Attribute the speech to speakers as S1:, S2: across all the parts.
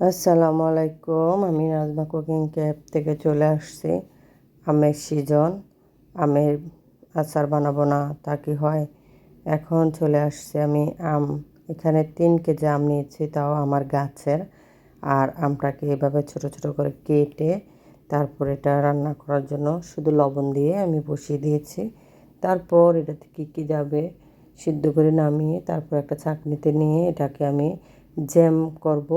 S1: আসসালামু আলাইকুম, আমি নাজমা কুকিং ক্যাব থেকে চলে আসছি। আমের সিজন, আমের আচার বানাবো না, তা কি হয়? এখন চলে আসছি আমি আম। এখানে তিন কেজি আম নিয়েছি, তাও আমার গাছের। আর আমটাকে এভাবে ছোট ছোট করে কেটে তারপর এটা রান্না করার জন্য শুধু লবণ দিয়ে আমি বসিয়ে দিয়েছি। তারপর এটাতে কী কী যাবে সিদ্ধ করে নামিয়ে তারপর একটা চাকনিতে নিয়ে এটাকে আমি জ্যাম করব।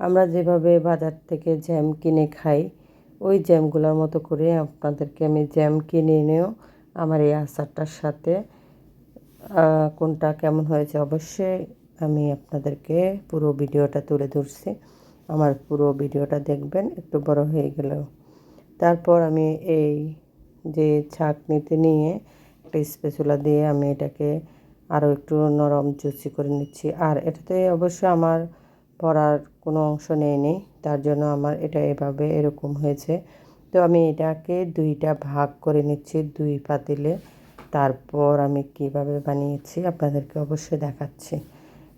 S1: আমরা যেভাবে বাজার থেকে জ্যাম কিনে খাই, ওই জ্যামগুলোর মতো করে আপনাদেরকে আমি জ্যাম কিনে এনেও আমার এই আচারটার সাথে কোনটা কেমন হয়েছে অবশ্যই আমি আপনাদেরকে পুরো ভিডিওটা তুলে ধরছি। আমার পুরো ভিডিওটা দেখবেন, একটু বড় হয়ে গেলেও। তারপর আমি এই যে ছাঁকনিতে নিয়ে একটা স্পেচুলা দিয়ে আমি এটাকে আরও একটু নরম চুচি করে নিচ্ছি। আর এটাতে অবশ্যই আমার পড়ার কোনো অংশ নেয়নি তার জন্য আমার এটা এভাবে এরকম হয়েছে। তো আমি এটাকে দুইটা ভাগ করে নিচ্ছি, দুই পাতিলে। তারপর আমি কীভাবে বানিয়েছি আপনাদেরকে অবশ্যই দেখাচ্ছি।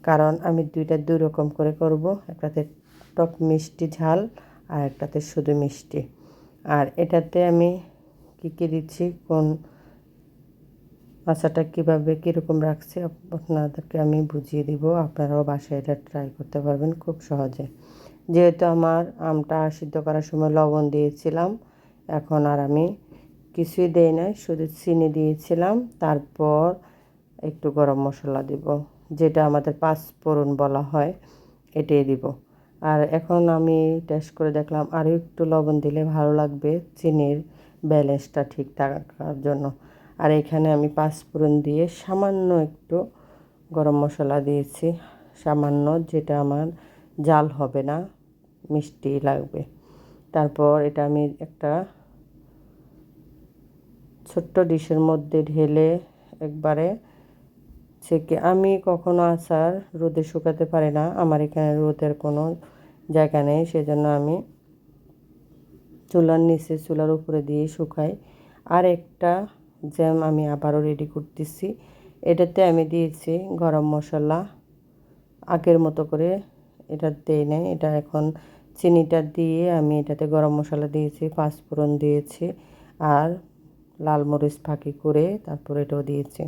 S1: কারণ আমি দুইটা দুই রকম করে করব, একটাতে টক মিষ্টি ঝাল আর একটাতে শুধু মিষ্টি। আর এটাতে আমি কী কী দিচ্ছি? কোন আচারটা কীভাবে, কীরকম রাখছি আপনাদেরকে আমি বুঝিয়ে দিব। আপনারাও বাসায় এটা ট্রাই করতে পারবেন খুব সহজে। যেহেতু আমার আমটা সিদ্ধ করার সময় লবণ দিয়েছিলাম, এখন আর আমি কিছুই দেই নাই, শুধু চিনি দিয়েছিলাম, তারপর একটু গরম মশলা দিব, যেটা আমাদের পাঁচফোড়ন বলা হয়, এটাই দিব। আর এখন আমি টেস্ট করে দেখলাম, আরও একটু লবণ দিলে ভালো লাগবে, চিনির ব্যালেন্সটা ঠিক থাকার জন্য। আর এখানে আমি পাঁচফোড়ন দিয়ে সামান্য একটু গরম মশলা দিয়েছি। সামান্য যেটা আমার জাল হবে না, মিষ্টি লাগবে। তারপর এটা আমি একটা ছোট্ট ডিশের মধ্যে ঢেলে একবারে ছেঁকে, আমি কখনো আচার রোদে শুকাতে পারি না, আমার এখানে রোদের কোনো জায়গা নেই, সেজন্য আমি চুলার নিচে, চুলার উপরে দিয়ে শুকাই। আর একটা জ্যাম আমি আবারও রেডি করতেছি। এটাতে আমি দিয়েছি গরম মশলা। আগের মতো করে এটা দেই নাই। এটা এখন চিনিটা দিয়ে আমি এটাতে গরম মশলা দিয়েছি, পাঁচফোড়ন দিয়েছি আর লাল মরিচ ফাঁকি করে তারপর এটাও দিয়েছি।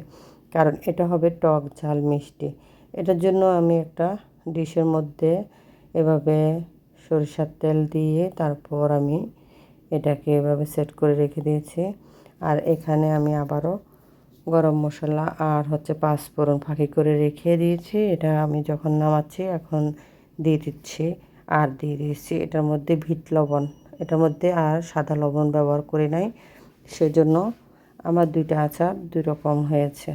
S1: কারণ এটা হবে টক ঝাল মিষ্টি। এটার জন্য আমি একটা ডিশের মধ্যে এভাবে সরিষার তেল দিয়ে তারপর আমি এটাকে এভাবে সেট করে রেখে দিয়েছি। আর এখানে আমি আবারও গরম মশলা আর হচ্ছে পাঁচফোড়ন ফাঁকি করে রেখে দিয়েছি। এটা আমি যখন নামাচ্ছি এখন দিয়ে দিচ্ছি আর দিয়ে দিয়েছি। এটার মধ্যে ভিট লবণ, এটার মধ্যে আর সাদা লবণ ব্যবহার করি নাই। সেজন্য আমার দুইটা আচার দুই রকম হয়েছে।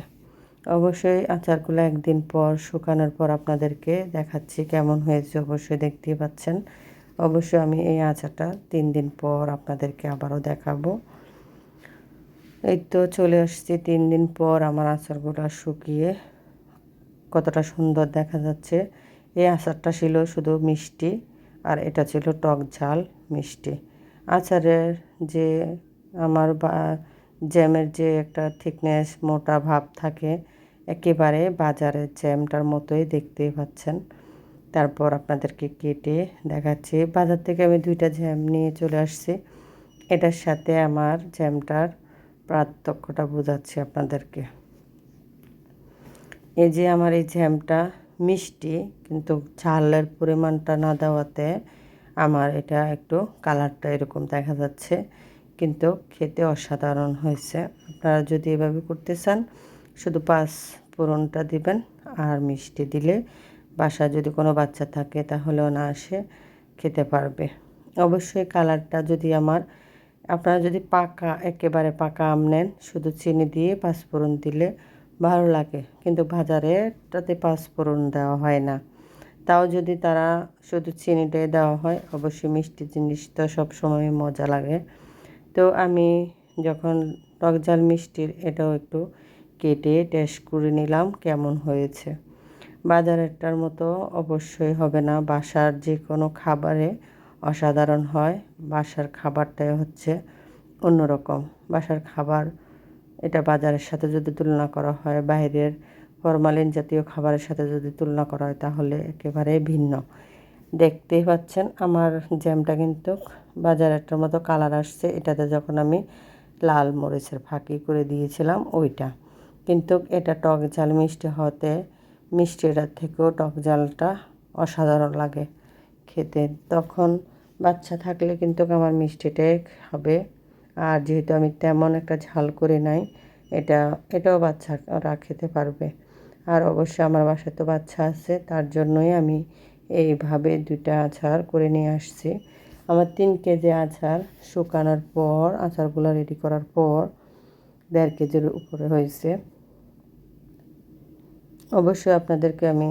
S1: অবশ্যই আচারগুলো একদিন পর শুকানোর পর আপনাদেরকে দেখাচ্ছি কেমন হয়েছে, অবশ্যই দেখতেই পাচ্ছেন। অবশ্যই আমি এই আচারটা তিন দিন পর আপনাদেরকে আবারও দেখাবো। এই তো চলে আসছি তিন দিন পর আমার আচারগুলো শুকিয়ে কতটা সুন্দর দেখা যাচ্ছে। এই আচারটা ছিল শুধু মিষ্টি আর এটা ছিল টক ঝাল মিষ্টি। আচারের যে আমার বা জ্যামের যে একটা থিকনেস মোটা ভাব থাকে, একেবারে বাজারের জ্যামটার মতোই দেখতেই পাচ্ছেন। তারপর আপনাদেরকে কেটে দেখাচ্ছি। বাজার থেকে আমি দুইটা জ্যাম নিয়ে চলে আসছি। এটার সাথে আমার জ্যামটার পার্থক্যটা বোঝাচ্ছি আপনাদেরকে। এই যে আমার এই জ্যামটা মিষ্টি, কিন্তু ঝালের পরিমাণটা না দেওয়াতে আমার এটা একটু কালারটা এরকম দেখা যাচ্ছে, কিন্তু খেতে অসাধারণ হয়েছে। আপনারা যদি এভাবে করতে চান, শুধু পাঁচ ফোড়নটা দিবেন আর মিষ্টি দিলে বাসায় যদি কোনো বাচ্চা থাকে তাহলেও না আসে খেতে পারবে। অবশ্যই কালারটা যদি আমার আপনারা যদি পাকা, একেবারে পাকা আম নেন, শুধু চিনি দিয়ে পাঁচফোড়ন দিলে ভালো লাগে। কিন্তু বাজারেটাতে পাঁচফোড়ন দেওয়া হয় না। তাও যদি তারা শুধু চিনিটাই দেওয়া হয়, অবশ্যই মিষ্টি জিনিস তো সবসময় মজা লাগে। তো আমি যখন টক ঝাল মিষ্টির এটাও একটু কেটে টেস্ট করে নিলাম, কেমন হয়েছে। বাজারেরটার মতো অবশ্যই হবে না। বাসার যে কোনো খাবারে অসাধারণ হয়। বাসার খাবারটাই হচ্ছে অন্যরকম। বাসার খাবার, এটা বাজারের সাথে যদি তুলনা করা হয়, বাইরের ফরমালিন জাতীয় খাবারের সাথে যদি তুলনা করা হয়, তাহলে একেবারে ভিন্ন। দেখতেই পাচ্ছেন, আমার জ্যামটা কিন্তু বাজারেরটার মতো কালার আসছে। এটাতে যখন আমি লাল মরিচের ফাঁকি করে দিয়েছিলাম, ওইটা। কিন্তু এটা টক ঝাল মিষ্টি হতে মিষ্টিটার থেকেও টক ঝালটা অসাধারণ লাগে খেতে। তখন বাচ্চা থাকলে কিন্তু আমার মিষ্টিটাই হবে। আর যেহেতু আমি তেমন একটা ঝাল করে নাই, এটা, এটাও বাচ্চারা খেতে পারবে। আর অবশ্যই আমার বাসায় তো বাচ্চা আছে, তার জন্যই আমি এইভাবে দুইটা আচার করে নিয়ে আসছি। আমার তিন কেজি আচার শুকানোর পর, আচারগুলো রেডি করার পর দেড় কেজির উপরে হয়েছে। অবশ্যই আপনাদেরকে আমি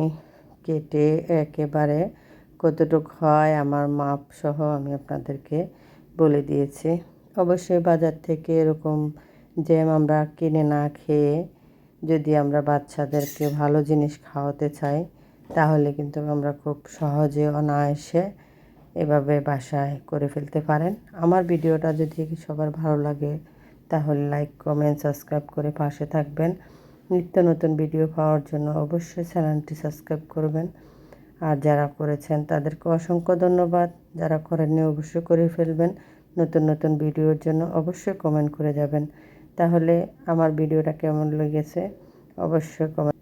S1: কেটে একেবারে কতটুকু হয়, আমার মাপ সহ আমি আপনাদেরকে বলে দিয়েছি। অবশ্যই বাজার থেকে এরকম জ্যাম আমরা কিনে না খেয়ে যদি আমরা বাচ্চাদেরকে ভালো জিনিস খাওয়াতে চাই, তাহলে কিন্তু আমরা খুব সহজে অনায়াসে এভাবে বাসায় করে ফেলতে পারেন। আমার ভিডিওটা যদি সবার ভালো লাগে, তাহলে লাইক, কমেন্ট, সাবস্ক্রাইব করে পাশে থাকবেন। নিত্য নতুন ভিডিও পাওয়ার জন্য অবশ্যই চ্যানেলটি সাবস্ক্রাইব করবেন। আর যারা করেছেন তাদেরকে অসংখ্য ধন্যবাদ। যারা করেননি অবশ্যই করে ফেলবেন। নতুন নতুন ভিডিওর জন্য অবশ্যই কমেন্ট করে যাবেন। তাহলে আমার ভিডিওটা কেমন লেগেছে? অবশ্যই কমেন্ট